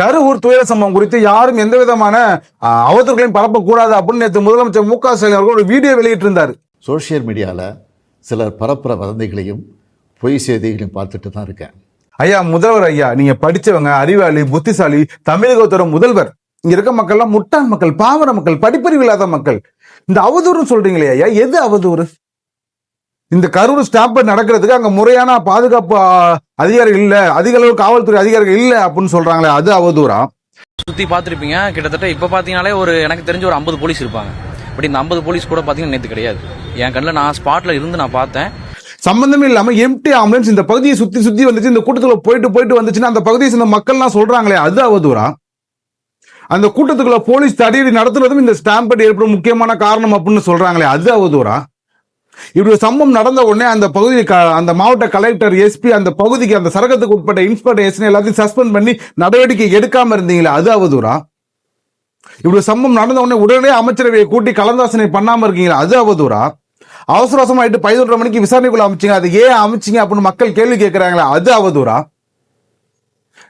கரூர் துயர சம்பவம் குறித்து யாரும் எந்த விதமான அவதூறுகளையும் பரப்பக்கூடாது அப்படின்னு நேற்று முதலமைச்சர் மு க ஸ்டாலின் அவர்கள் ஒரு வீடியோ வெளியிட்டிருந்தார். சோஷியல் மீடியாவில் சிலர் பரப்புற வதந்திகளையும் பொய் செய்திகளையும் பார்த்துட்டு தான் இருக்கேன். ஐயா முதல்வர் ஐயா நீங்க படிச்சவங்க அறிவாளி புத்திசாலி தமிழகத்தோட முதல்வர் இங்க இருக்க மக்கள்லாம் முட்டாள் மக்கள் பாமர மக்கள் படிப்பறிவு இல்லாத மக்கள். இந்த அவதூறு சொல்றீங்களே ஐயா எது அவதூறு? இந்த கரூர் ஸ்டாப் நடக்கிறதுக்கு அங்க முறையான பாதுகாப்பு அதிகாரிகள் இல்ல. அதிக அளவு காவல்துறை அதிகாரிகள் இல்ல அப்படின்னு சொல்றாங்களே அது அவதூறா. சுத்தி பார்த்துருப்பீங்க கிட்டத்தட்ட இப்போ பார்த்தீங்கனாலே ஒரு எனக்கு தெரிஞ்ச ஒரு ஐம்பது போலீஸ் இருப்பாங்க. பட் இந்த ஐம்பது போலீஸ் கூட பார்த்தீங்கன்னா நேற்று கிடையாது. என் கண்ணில் நான் ஸ்பாட்ல இருந்து நான் பார்த்தேன். சம்பந்தமே இல்லாம எம்டி ஆம்புலன்ஸ் இந்த பகுதியை சுத்தி சுத்தி வந்துச்சு இந்த கூட்டத்துக்குள்ள போயிட்டு போயிட்டு வந்துச்சுன்னா அந்த பகுதியை சேர்ந்த மக்கள்லாம் சொல்றாங்களே அது அவதூறா. அந்த கூட்டத்துக்குள்ள போலீஸ் தடியடி நடத்துறதும் இந்த ஸ்டாம்பட் ஏற்படும் முக்கியமான காரணம் அப்படின்னு சொல்றாங்களே அது அவதூறா. இப்படி ஒரு சம்பவம் நடந்த உடனே அந்த பகுதி க- அந்த மாவட்ட கலெக்டர் எஸ்பி அந்த பகுதிக்கு அந்த சரகத்துக்கு உட்பட்ட இன்ஸ்பெக்டர் எஸ்னி எல்லாத்தையும் சஸ்பெண்ட் பண்ணி நடவடிக்கை எடுக்காம இருந்தீங்களா அது அவதூறா? இப்படி ஒரு சம்பவம் நடந்த உடனே உடனே அமைச்சரவையை கூட்டி கலந்தாசனை பண்ணாம இருக்கீங்களா அது அவதூறா? அவசர அவசரமாயிட்டு பதினொன்றரை மணிக்கு விசாரணைக்குள்ள அமைச்சிங்க அது ஏன் அமைச்சிங்க அப்படின்னு மக்கள் கேள்வி கேட்கிறாங்களா அது அவதூறா?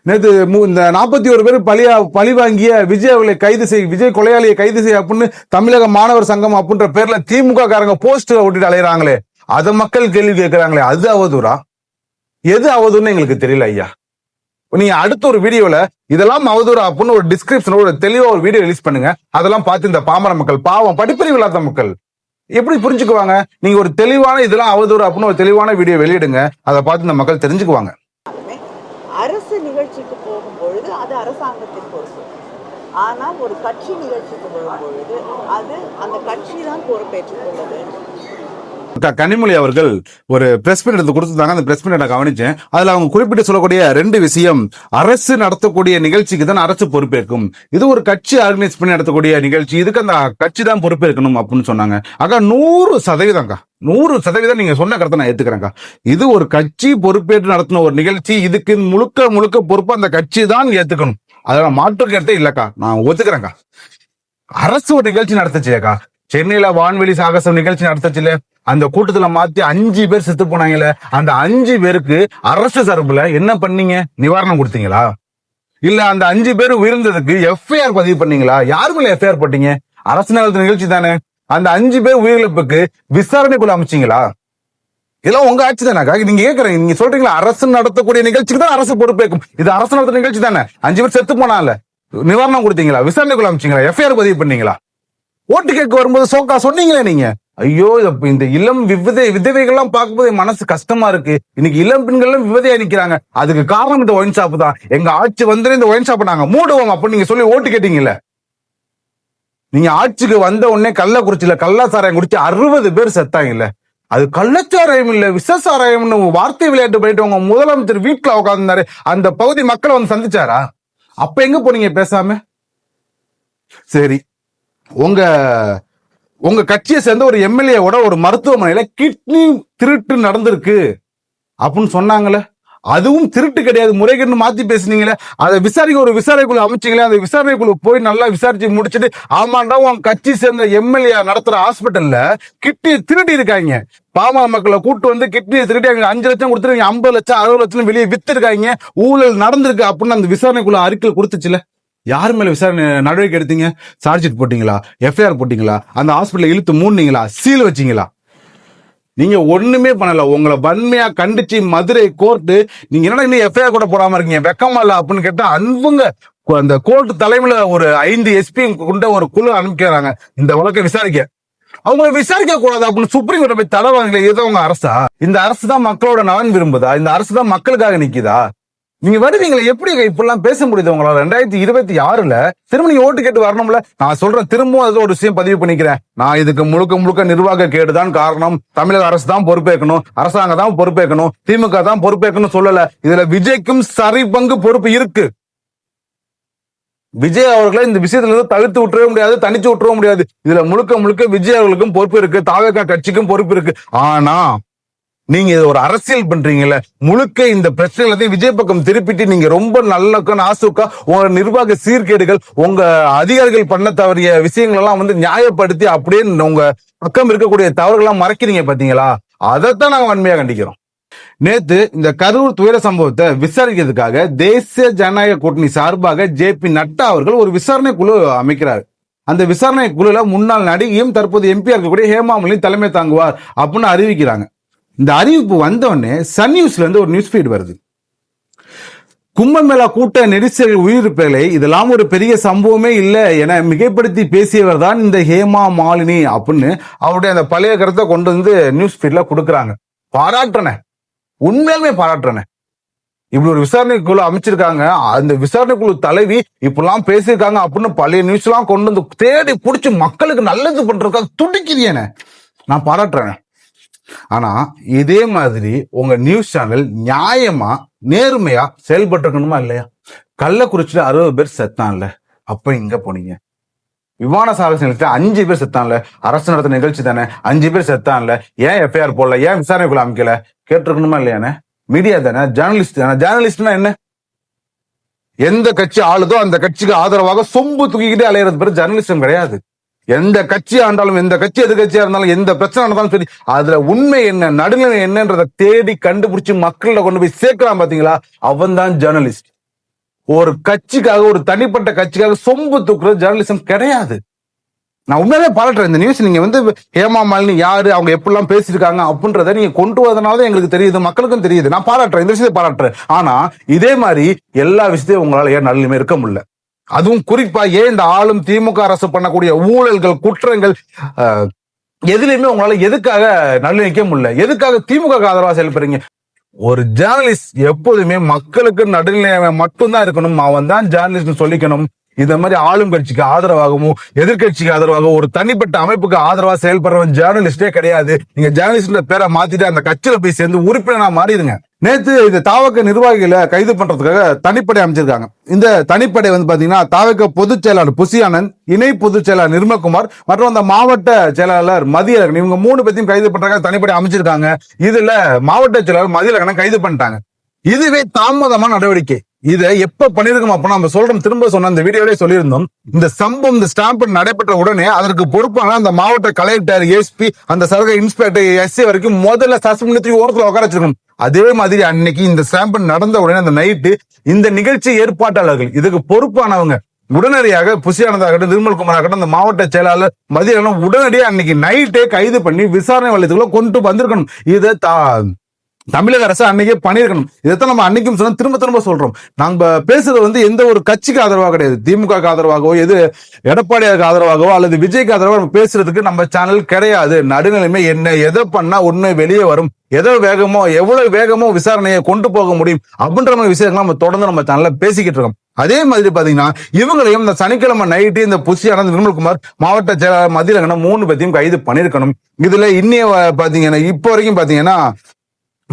நேற்று மு- இந்த நாற்பத்தி ஒரு பேர் பழியா பழி வாங்கிய விஜய் அவர்களை கைது செய் விஜய் கொலையாளியை கைது செய் அப்படின்னு தமிழக மாணவர் சங்கம் அப்படின்ற பேர்ல திமுக காரங்க போஸ்டர் ஒட்டிட்டு அலையிறாங்களே. அதை மக்கள் கேள்வி கேட்கிறாங்களே. அது அவதூறா? எது அவதூறுன்னு எங்களுக்கு தெரியல ஐயா. நீங்க அடுத்த ஒரு வீடியோல இதெல்லாம் அவதூறா அப்படின்னு ஒரு டிஸ்கிரிப்ஷன் ஒரு தெளிவா ஒரு வீடியோ ரிலீஸ் பண்ணுங்க. அதெல்லாம் பார்த்து இந்த பாமர மக்கள் பாவம் படிப்பறிவு இல்லாத மக்கள். எப்படி புரிஞ்சுக்குவாங்க? நீங்க ஒரு தெளிவான இதெல்லாம் அவதூறு அப்படின்னு ஒரு தெளிவான வீடியோ வெளியிடுங்க. அதை பார்த்து இந்த மக்கள் தெரிஞ்சுக்குவாங்க எல்லாமே அரசு நிகழ்ச்சிக்கு போகும்பொழுது அது அரசாங்கத்தின் பொறுப்பு. ஆனால் ஒரு கட்சி நிகழ்ச்சிக்கு வரும்பொழுது அது அந்த கட்சி தான் பொறுப்பேற்றுக் கொள்ள கனிமொழி அவர்கள் ஒரு பிரஸ் மீட் எடுத்து கொடுத்துருந்தாங்க. அந்த பிரஸ் மீட் நான் கவனிச்சேன். அதுல அவங்க குறிப்பிட்டு சொல்லக்கூடிய ரெண்டு விஷயம் அரசு நடத்தக்கூடிய நிகழ்ச்சிக்கு தான் அரசு பொறுப்பேற்கும். இது ஒரு கட்சி ஆர்கனைஸ் பண்ணி நடத்தக்கூடிய நிகழ்ச்சி. இதுக்கு அந்த கட்சி தான் பொறுப்பேற்கணும் அப்படின்னு சொன்னாங்க. அக்கா நூறு சதவீதம்க்கா நூறு சதவீதம் நீங்க சொன்ன கருத்தை நான் ஏத்துக்கிறேன்க்கா இது ஒரு கட்சி பொறுப்பேற்று நடத்தின ஒரு நிகழ்ச்சி. இதுக்கு முழுக்க முழுக்க பொறுப்பு அந்த கட்சி தான் ஏத்துக்கணும். அதோட மாற்று கருத்தே இல்லக்கா. நான் ஒத்துக்கிறேன்க்கா. அரசு ஒரு நிகழ்ச்சி நடத்துச்சுக்கா சென்னையில வான்வெளி சாகசம் நிகழ்ச்சி நடத்துச்சுல அந்த கூட்டத்துல மாத்தி அஞ்சு பேர் செத்து போனாங்கல்ல அந்த அஞ்சு பேருக்கு அரசு சார்புல என்ன பண்ணீங்க? நிவாரணம் கொடுத்தீங்களா? இல்ல அந்த அஞ்சு பேர் உயிர்ந்ததுக்கு எஃப்ஐஆர் பதிவு பண்ணீங்களா? யாருமே மேல எஃப்ஐஆர் போட்டீங்க? அரசு நடத்த நிகழ்ச்சி தானே. அந்த அஞ்சு பேர் உயிரிழப்புக்கு விசாரணைக்குள்ள அமைச்சீங்களா? இதெல்லாம் உங்க ஆட்சி தானே? நீங்க கேக்குறீங்க நீங்க சொல்றீங்களா? அரசு நடத்தக்கூடிய நிகழ்ச்சிக்கு தான் அரசு பொறுப்பேற்கும். இது அரசு நடத்த நிகழ்ச்சி தானே? அஞ்சு பேர் செத்து போனால. நிவாரணம் கொடுத்தீங்களா? விசாரணைக்குள்ள அமைச்சீங்களா எஃப்ஐஆர் பதிவு பண்ணீங்களா? ஓட்டு கேட்க வரும்போது சோக்கா சொன்னீங்களே நீங்க? ஐயோ இப்ப இந்த இளம் விவதை விதவைகள்லாம் பார்க்கும்போது மனசு கஷ்டமா இருக்கு. இன்னைக்கு இளம் பெண்கள்லாம் விவதையா நிக்கிறாங்க. அதுக்கு காரணம் இந்த ஒயின் ஷாப் தான். எங்க ஆட்சி வந்து இந்த ஒயின் ஷாப் நாங்க மூடுவோம் அப்படின்னு நீங்க சொல்லி ஓட்டு கேட்டீங்கல்ல? நீங்க ஆட்சிக்கு வந்த உடனே கள்ளக்குறிச்சியில கள்ளச்சாராயம் குடிச்சு அறுபது பேர் செத்தாங்கல்ல? அது கள்ளச்சாராயம் இல்ல விசசாராயம்னு வார்த்தை விளையாட்டு போயிட்டு உங்க முதலமைச்சர் வீட்டுல உட்கார்ந்தாரு அந்த பகுதி மக்களை வந்து சந்திச்சாரா? அப்ப எங்க போனீங்க பேசாம? சரி உங்க உங்க கட்சியை சேர்ந்த ஒரு எம்எல்ஏவோட ஒரு மருத்துவமனையில கிட்னி திருட்டு நடந்திருக்கு. அப்படின்னு சொன்னாங்களே. அதுவும் திருட்டு கிடையாது. முறைகேடு மாத்தி பேசுனீங்களே அதை விசாரிக்க ஒரு விசாரணைக்குழு அமைச்சிங்களே அந்த விசாரணைக்குழு போய் நல்லா விசாரிச்சு முடிச்சுட்டு ஆமாண்டா உன் கட்சி சேர்ந்த எம்எல்ஏ நடத்துற ஹாஸ்பிட்டல்ல கிட்னி திருடி இருக்காங்க. பாமர மக்களை கூட்டு வந்து கிட்னி திருடி அங்க அஞ்சு லட்சம் கொடுத்துருங்க ஐம்பது லட்சம் அறுபது லட்சம் வெளியே வித்துருக்காங்க. ஊழல் நடந்திருக்கு அப்படின்னு அந்த விசாரணைக்குழு அறிக்கை கொடுத்துச்சுல. யார் மேல விசாரணை நடவடிக்கை எடுத்தீங்க? சார்ஜ் ஷீட் போட்டீங்களா? எஃப்ஐஆர் போட்டீங்களா? அந்த ஹாஸ்பிட்டல் இழுத்து மூணுங்களா சீல் வச்சீங்களா? நீங்க ஒண்ணுமே பண்ணல. உங்களை வன்மையா கண்டிச்சு மதுரை கோர்ட்டு நீங்க என்னடா இன்னும் எஃப்ஐஆர் கூட போடாம இருக்கீங்க? வெக்கமா இல்ல அப்படின்னு கேட்டா அன்புங்க அந்த கோர்ட் தலைமையில ஒரு ஐந்து எஸ்பி கொண்ட ஒரு குழு அனுப்பிக்கிறாங்க. இந்த வழக்கை விசாரிக்க. அவங்க விசாரிக்க கூடாது அப்படின்னு சுப்ரீம் கோர்ட்டை போய் தடை வாங்கல. ஏதோ உங்க அரசா? இந்த அரசு தான் மக்களோட நலன் விரும்புதா? இந்த அரசு தான் மக்களுக்காக நிக்குதா? நீங்க வருவீங்களா எப்படி இப்படிலாம் பேச முடியுது உங்களால? ரெண்டாயிரத்தி இருபத்தி ஆறுல திரும்ப நீங்க ஓட்டு கேட்டு வரணும்ல. நான் சொல்றேன் திரும்பவும் அது ஒரு விஷயம் பதிவு பண்ணிக்கிறேன். நான் இதுக்கு முழுக்க முழுக்க நிர்வாக கேடுதான் காரணம். தமிழக அரசு தான் பொறுப்பேற்கணும். அரசாங்கம் தான் பொறுப்பேற்கணும். திமுக தான் பொறுப்பேற்கணும் சொல்லல. இதுல விஜய்க்கும் சரி பங்கு பொறுப்பு இருக்கு. விஜய் அவர்களை இந்த விஷயத்துல இருந்து தவிர்த்து விட்டுறவே முடியாது தனிச்சு விட்டுறவே முடியாது. இதுல முழுக்க முழுக்க விஜய் அவர்களுக்கும் பொறுப்பு இருக்கு. தாவேகா கட்சிக்கும் பொறுப்பு இருக்கு. ஆனா நீங்க இது ஒரு அரசியல் பண்றீங்கல்ல முழுக்க இந்த பிரச்சனைகளையும் விஜய் பக்கம் திருப்பிட்டு நீங்க ரொம்ப நல்ல நாசுக்கா உங்க நிர்வாக சீர்கேடுகள் உங்க அதிகாரிகள் பண்ண தவறிய விஷயங்கள் எல்லாம் வந்து நியாயப்படுத்தி அப்படியே உங்க பக்கம் இருக்கக்கூடிய தவறுகள் எல்லாம் மறைக்கிறீங்க பாத்தீங்களா? அதைத்தான் நாங்க வன்மையா கண்டிக்கிறோம். நேத்து இந்த கரூர் துயர சம்பவத்தை விசாரிக்கிறதுக்காக தேசிய ஜனநாயக கூட்டணி சார்பாக ஜே பி நட்டா அவர்கள் ஒரு விசாரணை குழு அமைக்கிறார். அந்த விசாரணை குழுல முன்னாள் நடிகையும் தற்போது எம்பியா இருக்கக்கூடிய ஹேமாமலையும் தலைமை தாங்குவார் அப்படின்னு அறிவிக்கிறாங்க. இந்த அறிவிப்பு வந்தோடனே சன் நியூஸ்ல இருந்து ஒரு நியூஸ் ஃபீட் வருது. கும்பமேளா கூட்ட நெரிசல் உயிரிழப்புகளை இதெல்லாம் ஒரு பெரிய சம்பவமே இல்லை என மிகைப்படுத்தி பேசியவர் தான் இந்த ஹேமா மாலினி அப்படின்னு அவருடைய அந்த பழைய கருத்தை கொண்டு வந்து நியூஸ் ஃபீட்ல கொடுக்குறாங்க. பாராட்டுறன. உண்மையாலுமே பாராட்டுறன. இப்படி ஒரு விசாரணை குழு அமைச்சிருக்காங்க. அந்த விசாரணை குழு தலைவி இப்படிலாம் பேசியிருக்காங்க அப்படின்னு பழைய நியூஸ் எல்லாம் கொண்டு வந்து தேடி பிடிச்சி மக்களுக்கு நல்லது பண்றதுக்காக துடிக்குதியேன நான் பாராட்டுறேன். ஆனா இதே மாதிரி உங்க நியூஸ் சேனல் நியாயமா நேர்மையா செயல்பட்டு இருக்கணுமா இல்லையா? கள்ளக்குறிச்சியில அறுபது பேர் செத்தான்ல. அப்ப இங்க போனீங்க. விமான சாகச நிலையத்தில் அஞ்சு பேர் செத்தான்ல. அரசு நடத்த நிகழ்ச்சி தானே? அஞ்சு பேர் செத்தான்ல. ஏன் எஃப்ஐஆர் போடல? ஏன் விசாரணைக்குள்ள அமைக்கல? கேட்டிருக்கணுமா இல்லையானே மீடியா தானே? ஜேர்னலிஸ்ட் தானே? ஜேர்னலிஸ்ட்னா என்ன? எந்த கட்சி ஆளுதோ அந்த கட்சிக்கு ஆதரவாக சொம்பு தூக்கிக்கிட்டே அலையிறது பேர் ஜேர்னலிசம் கிடையாது. எந்த கட்சி ஆண்டாலும் எந்த கட்சி எதிர்கட்சியா இருந்தாலும் எந்த பிரச்சனை இருந்தாலும் சரி அதுல உண்மை என்ன நடுநிலை என்னன்றதை தேடி கண்டுபிடிச்சு மக்கள்கிட்ட கொண்டு போய் சேர்க்கலாம் பாத்தீங்களா? அவன் தான் ஜேர்னலிஸ்ட் ஒரு கட்சிக்காக ஒரு தனிப்பட்ட கட்சிக்காக சொம்பு தூக்குறது ஜேர்னலிசம் கிடையாது. நான் உண்மையிலே பாராட்டுறேன். இந்த நியூஸ் நீங்க வந்து ஹேமா மாலினி யாரு அவங்க எப்படிலாம் பேசியிருக்காங்க அப்படின்றத நீங்க கொண்டு வரதுனால தான் எங்களுக்கு தெரியுது மக்களுக்கும் தெரியுது. நான் பாராட்டுறேன் இந்த விஷயத்தை பாராட்டுறேன். ஆனா இதே மாதிரி எல்லா விஷயத்தையும் உங்களால ஏன் நல்லுமே இருக்க முடியல? அதுவும் குறிப்பா ஏன் இந்த ஆளும் திமுக அரசு பண்ணக்கூடிய ஊழல்கள் குற்றங்கள் எதுலையுமே உங்களால எதுக்காக நல்ல முடியல? எதுக்காக திமுக ஆதரவா செயல்படுறீங்க? ஒரு ஜேர்னலிஸ்ட் எப்போதுமே மக்களுக்கு நடுநிலை மட்டும்தான் இருக்கணும். அவன் தான் ஜேர்னலிஸ்ட் சொல்லிக்கணும். இந்த மாதிரி ஆளும் கட்சிக்கு ஆதரவாகவும் எதிர்க்கட்சிக்கு ஆதரவாகவும் ஒரு தனிப்பட்ட அமைப்புக்கு ஆதரவா செயல்படுறவன் ஜேர்னலிஸ்டே கிடையாது. நீங்க ஜேர்னலிஸ்ட் பேரை மாத்திட்டு அந்த கட்சியில போய் சேர்ந்து உறுப்பினரா மாறிடுங்க. நேத்து இந்த தாவக்க நிர்வாகிகளை கைது பண்றதுக்காக தனிப்படை அமைச்சிருக்காங்க. இந்த தனிப்படை வந்து பாத்தீங்கன்னா தாவக்க பொதுச் செயலாளர் புசியானந்த் இணை பொதுச் செயலாளர் நிர்மல்குமார் மற்றும் அந்த மாவட்ட செயலாளர் மதியழகன். இவங்க மூணு பேத்தையும் கைது பண்றாங்க தனிப்படை அமைச்சிருக்காங்க. இதுல மாவட்ட செயலாளர் மதியழகனை கைது பண்ணிட்டாங்க. இதுவே தாமதமான நடவடிக்கை. இதை எப்ப பண்ணிருக்கோம் அப்படின்னா நம்ம சொல்றோம். திரும்ப சொன்ன அந்த வீடியோலேயே சொல்லியிருந்தோம். இந்த சம்பவம் இந்த ஸ்டாம்ப் நடைபெற்ற உடனே அதற்கு பொறுப்பான அந்த மாவட்ட கலெக்டர் எஸ்பி அந்த சரக இன்ஸ்பெக்டர் எஸ்சி வரைக்கும் முதல்ல சஸ்பெண்ட் தூக்கி ஓரத்துல உட்கார வச்சிருக்கணும். அதே மாதிரி அன்னைக்கு இந்த சாம்பிள் நடந்த உடனே அந்த நைட்டு இந்த நிகழ்ச்சி ஏற்பாட்டாளர்கள் இதுக்கு பொறுப்பானவங்க உடனடியாக புசியானதாகட்டும் நிர்மல்குமார் ஆகட்டும் அந்த மாவட்ட செயலாளர் மதியம் உடனடியாக அன்னைக்கு நைட்டே கைது பண்ணி விசாரணை வலயத்துக்குள்ள கொண்டு வந்திருக்கணும். இதை தா தமிழக அரசு அன்னைக்கே பண்ணியிருக்கணும். இதைத்தான் நம்ம அன்னைக்கும் சொன்ன திரும்ப திரும்ப சொல்றோம். நாங்க பேசுறது வந்து எந்த ஒரு கட்சிக்கு ஆதரவாக கிடையாது. திமுக ஆதரவாகவோ எது எடப்பாடியாருக்கு ஆதரவாகவோ அல்லது விஜய்க்கு ஆதரவாக நம்ம பேசுறதுக்கு நம்ம சேனல் கிடையாது. நடுநிலைமை என்ன எதை பண்ணா உண்மை வெளியே வரும் எதோ வேகமோ எவ்வளவு வேகமோ விசாரணையை கொண்டு போக முடியும் அப்படின்ற மாதிரி விஷயங்கள் நம்ம தொடர்ந்து நம்ம சேனல்ல பேசிக்கிட்டு இருக்கோம். அதே மாதிரி பாத்தீங்கன்னா இவங்களையும் இந்த சனிக்கிழமை நைட்டு இந்த புசி ஆனந்த் நிர்மல்குமார் மாவட்ட செயலாளர் மதியழகன மூணு பேத்தையும் கைது பண்ணிருக்கணும் இதுல இன்னைய பாத்தீங்கன்னா இப்போ வரைக்கும் பாத்தீங்கன்னா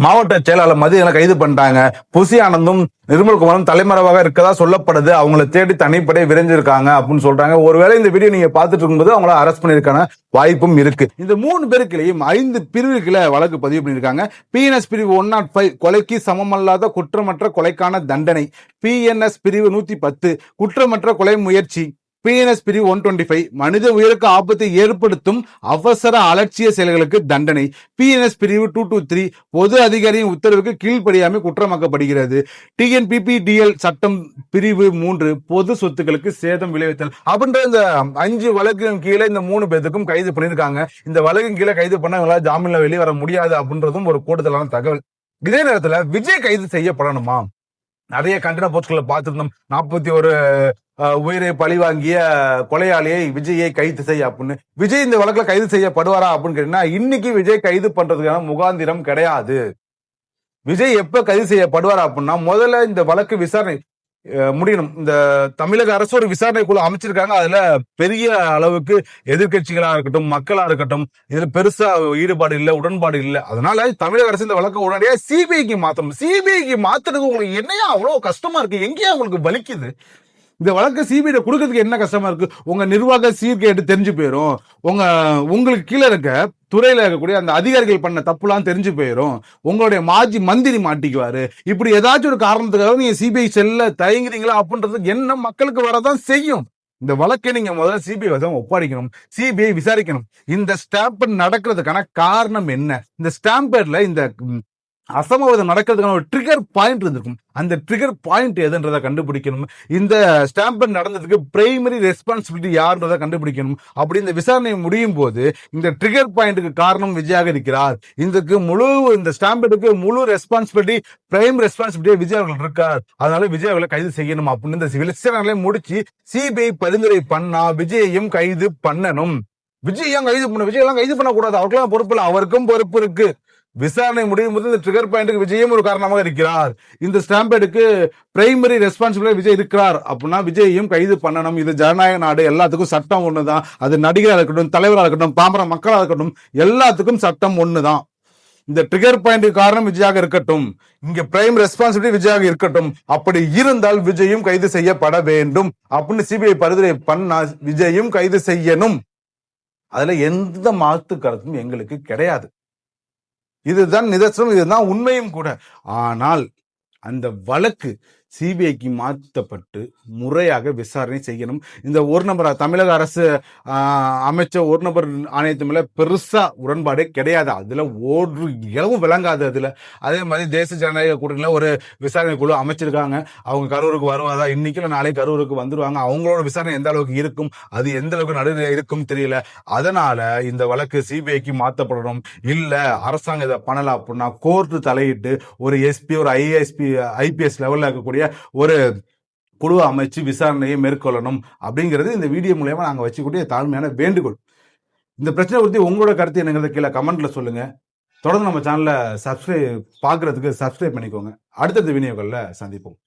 மாவட்ட செயலாளர் மதியனை கைது பண்ணிட்டாங்க. புசி ஆனந்தும் நிர்மல்குமாரும் தலைமறைவாக இருக்கதா சொல்லப்படுது. அவங்களை தேடி தனிப்படை விரைஞ்சிருக்காங்க அப்படின்னு சொல்றாங்க. ஒருவேளை இந்த வீடியோ நீங்க பார்த்துட்டு இருக்கும்போது அவங்கள அரெஸ்ட் பண்ணிருக்கான வாய்ப்பும் இருக்கு. இந்த மூணு பேருக்குள்ளேயும் ஐந்து பிரிவுகளை வழக்கு பதிவு பண்ணியிருக்காங்க பிஎன்எஸ் பிரிவு ஒன் நாட் ஃபைவ் கொலைக்கு சமமல்லாத குற்றமற்ற கொலைக்கான தண்டனை. பிஎன்எஸ் பிரிவு நூத்தி பத்து குற்றமற்ற கொலை முயற்சி. பிஎன்எஸ் பிரிவு ஒன் டுவெண்ட்டி ஃபைவ் மனித உயிருக்கு ஆபத்தை ஏற்படுத்தும் அவசர அலட்சிய செயல்களுக்கு தண்டனை. பிஎன்எஸ் பிரிவு டூ டூ த்ரீ பொது அதிகாரியின் உத்தரவுக்கு கீழ்ப்படியாமை குற்றமாக்கப்படுகிறது. டிஎன்பிபிடிஎல் சட்டம் பிரிவு மூன்று பொது சொத்துக்களுக்கு சேதம் விளைவித்தல். அப்படின்ற இந்த அஞ்சு வழக்கின் கீழே இந்த மூணு பேத்துக்கும் கைது பண்ணியிருக்காங்க. இந்த வழக்கின் கீழே கைது பண்ண இவங்களால ஜாமீன்ல வெளியே வர முடியாது அப்படின்றதும் ஒரு கூடுதலான தகவல். இதே நேரத்தில் விஜய் கைது செய்யப்படணுமா? நிறைய கண்டன போஸ்ட்களை பார்த்துருந்தோம். நாற்பத்தி ஒரு அஹ், உயிரை பழி வாங்கிய கொலையாளியை விஜயை கைது செய்ய அப்படின்னு. விஜய் இந்த வழக்குல கைது செய்யப்படுவாரா அப்படின்னு கேட்டீங்கன்னா இன்னைக்கு விஜய் கைது பண்றதுக்கான முகாந்திரம் கிடையாது. விஜய் எப்ப கைது செய்யப்படுவார் அப்படின்னா முதல்ல இந்த வழக்கு விசாரணை முடியணும். இந்த தமிழக அரசு ஒரு விசாரணை குழு அமைச்சிருக்காங்க. அதுல பெரிய அளவுக்கு எதிர்கட்சிகளா இருக்கட்டும் மக்களா இருக்கட்டும் இதுல பெருசா ஈடுபாடு இல்லை உடன்பாடு இல்லை. அதனால தமிழக அரசு இந்த வழக்கை உடனடியாக சிபிஐக்கு மாத்தணும். சிபிஐக்கு மாத்துறதுக்கு உங்களுக்கு என்னையா அவ்வளவு கஷ்டமா இருக்கு? எங்கேயா உங்களுக்கு வலிக்குது? இந்த வழக்கு சிபிஐ கொடுக்கறதுக்கு என்ன கஷ்டமா இருக்கு? உங்க நிர்வாக சீர்கேட்டு தெரிஞ்சு போயிடும் உங்க உங்களுக்கு கீழே இருக்க துறையில இருக்கக்கூடிய அந்த அதிகாரிகள் பண்ண தப்புலாம் தெரிஞ்சு போயிடும் உங்களுடைய மாஜி மந்திரி மாட்டிக்குவாரு. இப்படி ஏதாச்சும் ஒரு காரணத்துக்காக நீங்க சிபிஐ செல்ல தயங்குறீங்களா அப்படின்றது என்ன மக்களுக்கு வரதான் செய்யும். இந்த வழக்கை நீங்க முதல்ல சிபிஐ தான் ஒப்படைக்கணும். சிபிஐ விசாரிக்கணும். இந்த ஸ்டாம்ப் நடக்கிறதுக்கான காரணம் என்ன? இந்த ஸ்டாம்பேட்ல இந்த அசம்பாவிதம் நடக்கிறதுக்கான ஒரு ட்ரிகர் பாயிண்ட் இருந்திருக்கும். அந்த ட்ரிகர் பாயிண்ட் எதுன்றதை கண்டுபிடிக்கணும். இந்த ஸ்டாம்பர் நடந்ததுக்கு பிரைமரி ரெஸ்பான்சிபிலிட்டி யாருன்றதை கண்டுபிடிக்கணும். அப்படி இந்த விசாரணை முடியும் போது இந்த ட்ரிகர் பாயிண்ட்டுக்கு காரணம் விஜயாக இருக்கிறார். இதுக்கு முழு இந்த ஸ்டாம்பேடுக்கு முழு ரெஸ்பான்சிபிலிட்டி பிரைம் ரெஸ்பான்சிபிலிட்டி விஜய் அவர்கள் இருக்கார். அதனால விஜய் அவர்களை கைது செய்யணும் அப்படின்னு இந்த விசாரணைகளை முடிச்சு சிபிஐ பரிந்துரை பண்ணா விஜயையும் கைது பண்ணணும். விஜய் ஏன் கைது பண்ண விஜய் எல்லாம் கைது பண்ணக்கூடாது. அவருக்கெல்லாம் பொறுப்பு இல்லை. அவருக்கும் பொறுப்பு இருக்கு. விசாரணை முடியும் போது இந்த ட்ரிகர் பாயிண்ட்டுக்கு விஜயும் ஒரு காரணமாக இருக்கிறார். இந்த ஸ்டாம்பேடுக்கு பிரைமரி ரெஸ்பான்சிபிலிட்டி விஜய் இருக்கிறார். அப்படின்னா விஜயையும் கைது பண்ணணும். இது ஜனநாயக நாடு. எல்லாத்துக்கும் சட்டம் ஒன்று தான் அது நடிகராக இருக்கட்டும் தலைவராக இருக்கட்டும் பாமர மக்களாக இருக்கட்டும் எல்லாத்துக்கும் சட்டம் ஒன்று தான் இந்த ட்ரிகர் பாயிண்ட்டுக்கு காரணம் விஜயாக இருக்கட்டும். இங்க பிரைம் ரெஸ்பான்சிபிலிட்டி விஜயாக இருக்கட்டும். அப்படி இருந்தால் விஜயும் கைது செய்யப்பட வேண்டும். அப்படின்னு சிபிஐ பரிந்துரை பண்ணா விஜயும் கைது செய்யணும். அதுல எந்த மாத்து கருத்தும் எங்களுக்கு கிடையாது. இதுதான் நிதர்சனம் இதுதான் உண்மையும் கூட. ஆனால் அந்த வழக்கு சிபிஐக்கு மாற்றப்பட்டு முறையாக விசாரணை செய்யணும். இந்த ஒரு நபர் தமிழக அரசு அமைச்ச ஒரு நபர் ஆணையத்து மேல பெருசா உடன்பாடே கிடையாது. அதுல ஒரு இளவும் விளங்காது அதுல. அதே மாதிரி தேச ஜனநாயக கூட்டணியில ஒரு விசாரணை குழு அமைச்சிருக்காங்க. அவங்க கரூருக்கு வருவாதா இன்னைக்கு இல்லை நாளைக்கு கரூருக்கு வந்துருவாங்க. அவங்களோட விசாரணை எந்த அளவுக்கு இருக்கும்? அது எந்த அளவுக்கு நடுநிலை இருக்கும் தெரியல. அதனால இந்த வழக்கு சிபிஐக்கு மாற்றப்படணும். இல்ல அரசாங்கம் இதை பண்ணல அப்படின்னா கோர்ட்டு தலையிட்டு ஒரு எஸ்பி ஒரு ஐஎஸ்பி ஐபிஎஸ் லெவலில் இருக்கக்கூடிய ஒரு குழு அமைச்சு விசாரணையை மேற்கொள்ளணும் அப்படிங்கிறது இந்த வீடியோ மூலயமா நாங்க வச்சுக்கூடிய தாழ்மையான வேண்டுகோள். இந்த பிரச்சனை பத்தி உங்களோட கருத்து என்னங்கிறத கீழே கமெண்ட்ல சொல்லுங்க. தொடர்ந்து நம்ம சேனலை சப்ஸ்கிரைப் பார்க்குறதுக்கு சப்ஸ்கிரைப் பண்ணிக்கோங்க. அடுத்தடுத்த வீடியோக்களில் சந்திப்போம்.